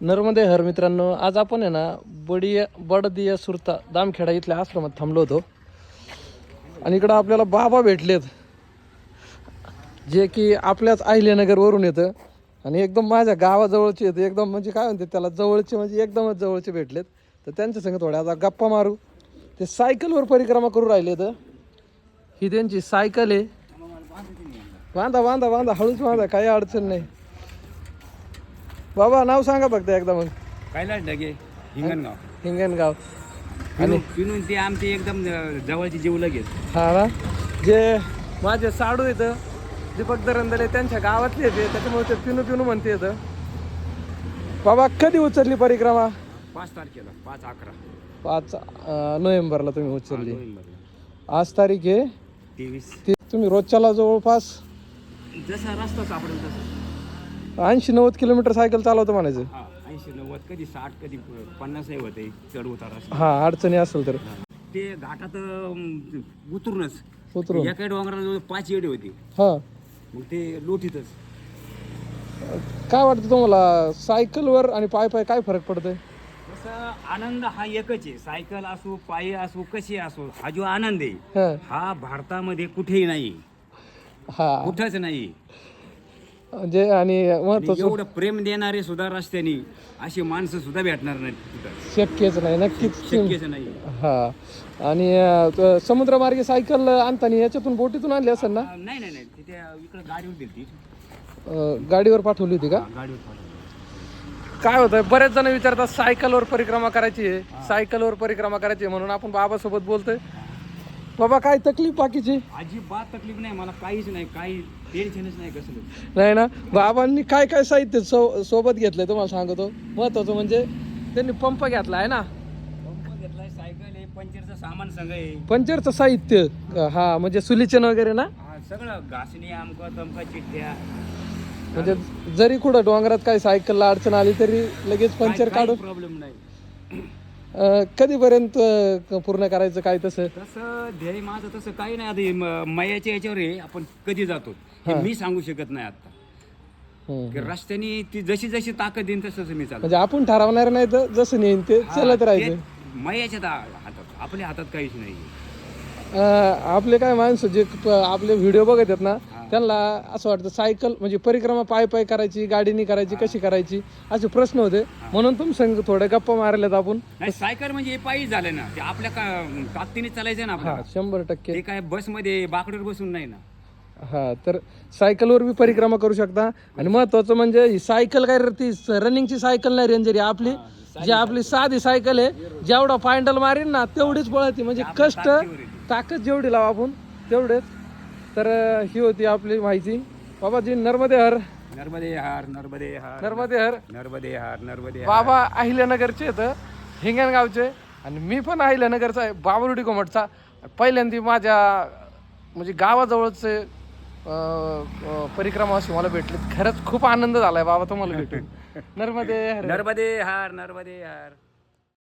नर्मदे हर मित्रांनो आज आपण आहे ना बडिया बडदिया सुरता दामखेडा इथल्या आश्रमात थांबलो होतो. आणि इकडं आपल्याला बाबा भेटलेत. जे की आपल्याच आहिल्यानगरवरून येतं. आणि एकदम माझ्या गावाजवळचे येतं एकदम म्हणजे काय म्हणते त्याला जवळचे म्हणजे एकदमच जवळचे भेटलेत. तर त्यांच्या संग थोड्या आता गप्पा मारू. ते सायकलवर परिक्रमा करू राहिले तर. ही त्यांची सायकल आहे. बांधा बांधा बांधा. हळूच बांधा. काही अडचण नाही. बाबा नाव सांगा फक्त एकदा मग. कैलास ढगे हिंगणगाव. हिंगणगाव. पिनून पिनून ते आमचे एकदम जवळचे जीव लगेच. हा ना? जे माझे साडू येतं दीपक दरंदले त्यांच्या गावातले येते त्याच्यामुळे ते पिनू पिनू म्हणते येतं बाबा कधी उचलली परिक्रमा? पाच तारखेला पाच अकरा. पाच अं, नोव्हेंबरला तुम्ही उचलली. आज तारीख आहे? तेवीस. ती तुम्ही रोजच्याला जवळपास? जसा रस्ता सापडेल तसा. ऐंशी नव्वद किलोमीटर सायकल चालवतो म्हणायचं. हा ऐंशी नव्वद कधी साठ कधी पन्नासही होते चढ उतार असं हा अडचणी असेल तर. ते घाटात अं, उतरूनच. उतरून. एका डोंगराला जवळ पाच येडे होते. हा. मग ते लोटीतच काय वाटतं तुम्हाला सायकलवर आणि पाय पाय काय फरक पडतोय? तसं आनंद हा एकच आहे. सायकल असो पायी असो कशी असो हा जो आनंद आहे हा. हा भारतामध्ये कुठेही नाही. हा. कुठंच नाही. म्हणजे आणि महत्वाचं एवढं प्रेम देणारे सुद्धा रस्त्याने अशी माणसं सुद्धा भेटणार नाहीत शक्यच नाही नक्कीच. शक्यच नाही. हा. आणि अं, त- समुद्रमार्गे सायकल आणताना याच्यातून बोटीतून आणली असेल ना? नाही नाही नाही. तिथे इकडे गाडीवर दिली ती अं, गाडीवर पाठवली होती का. काय होतं बरेच जण विचारतात सायकलवर परिक्रमा करायची आहे. सायकलवर परिक्रमा करायची आहे म्हणून आपण बाबासोबत बोलतोय. बाबा काय तकलीफ बाकीची? अजिबात तकलीफ नाही मला काहीच नाही काही टेन्शनच नाही कसलं. नाही ना? बाबांनी काय काय साहित्य सो सोबत घेतलंय तुम्हाला सांगतो. महत्वाचं म्हणजे त्यांनी पंप घेतला आहे ना? पंप घेतलाय सायकल आहे पंचरचं सामान आहे. पंचरचं साहित्य हा म्हणजे सुलिचन वगैरे ना? हा, सगळं घासणी आमक तमका चिठ्ठ्या. म्हणजे जरी कुठं डोंगरात काही सायकलला अडचण आली तरी लगेच पंचर काढून प्रॉब्लेम नाही. अं, कधीपर्यंत पूर्ण करायचं काय तसं? तसं ध्येय माझं तसं काही नाही. आता हे म- मयाच्या याच्यावर आहे आपण कधी जातो? हे मी सांगू शकत नाही आता हम्म. की रस्त्याने ती जशी जशी ताकद देईन तसं मी चालतो. म्हणजे आपण ठरवणार नाही तर जसं नेईन ते चालत राहायचं. मयाच्या दा- हातात आपल्या हातात काहीच नाही. अं, आपले काय माणसं जे प- आपले व्हिडिओ बघत आहेत ना त्यांना असं वाटतं सायकल म्हणजे परिक्रमा पाय पाय करायची गाडीनी करायची कशी करायची असे प्रश्न होते. म्हणून तुम संग थोडे गप्पा मारल्यात आपण. नाही सायकल म्हणजे हे पायी झालं ना ते आपल्या का- ताकदीने चालायचं ना हा आपल्याला शंभर टक्के. ते काय बसमध्ये बाकड्यावर बसून नाही ना. हा तर सायकलवर बी परिक्रमा करू शकता. आणि महत्वाचं म्हणजे ही सायकल काय रे ती रनिंगची सायकल नाही रेंजर आपली. जी आपली साधी सायकल आहे जेवढा पायंडल मारीन ना तेवढीच पळती. म्हणजे कष्ट ताकद जेवढी लावा आपण तेवढेच. तर ही होती आपली माहिती. बाबाजी नर्मदे हर नर्मदे हार नर्मदे हार नर्मदे हर नर्मदे हार नर्मदे हार बाबा अहिल्यानगरचे आहेत हिंगणगावचे. आणि मी पण अहिल्यानगरचा आहे बाबरुडी कोमटचा. पहिल्यांदा माझ्या म्हणजे गावाजवळचे परिक्रमा अशी मला भेटली खरंच खूप आनंद झालाय बाबा तुम्हाला भेटून. नर्मदे हर नर्मदे हार नर्मदे हार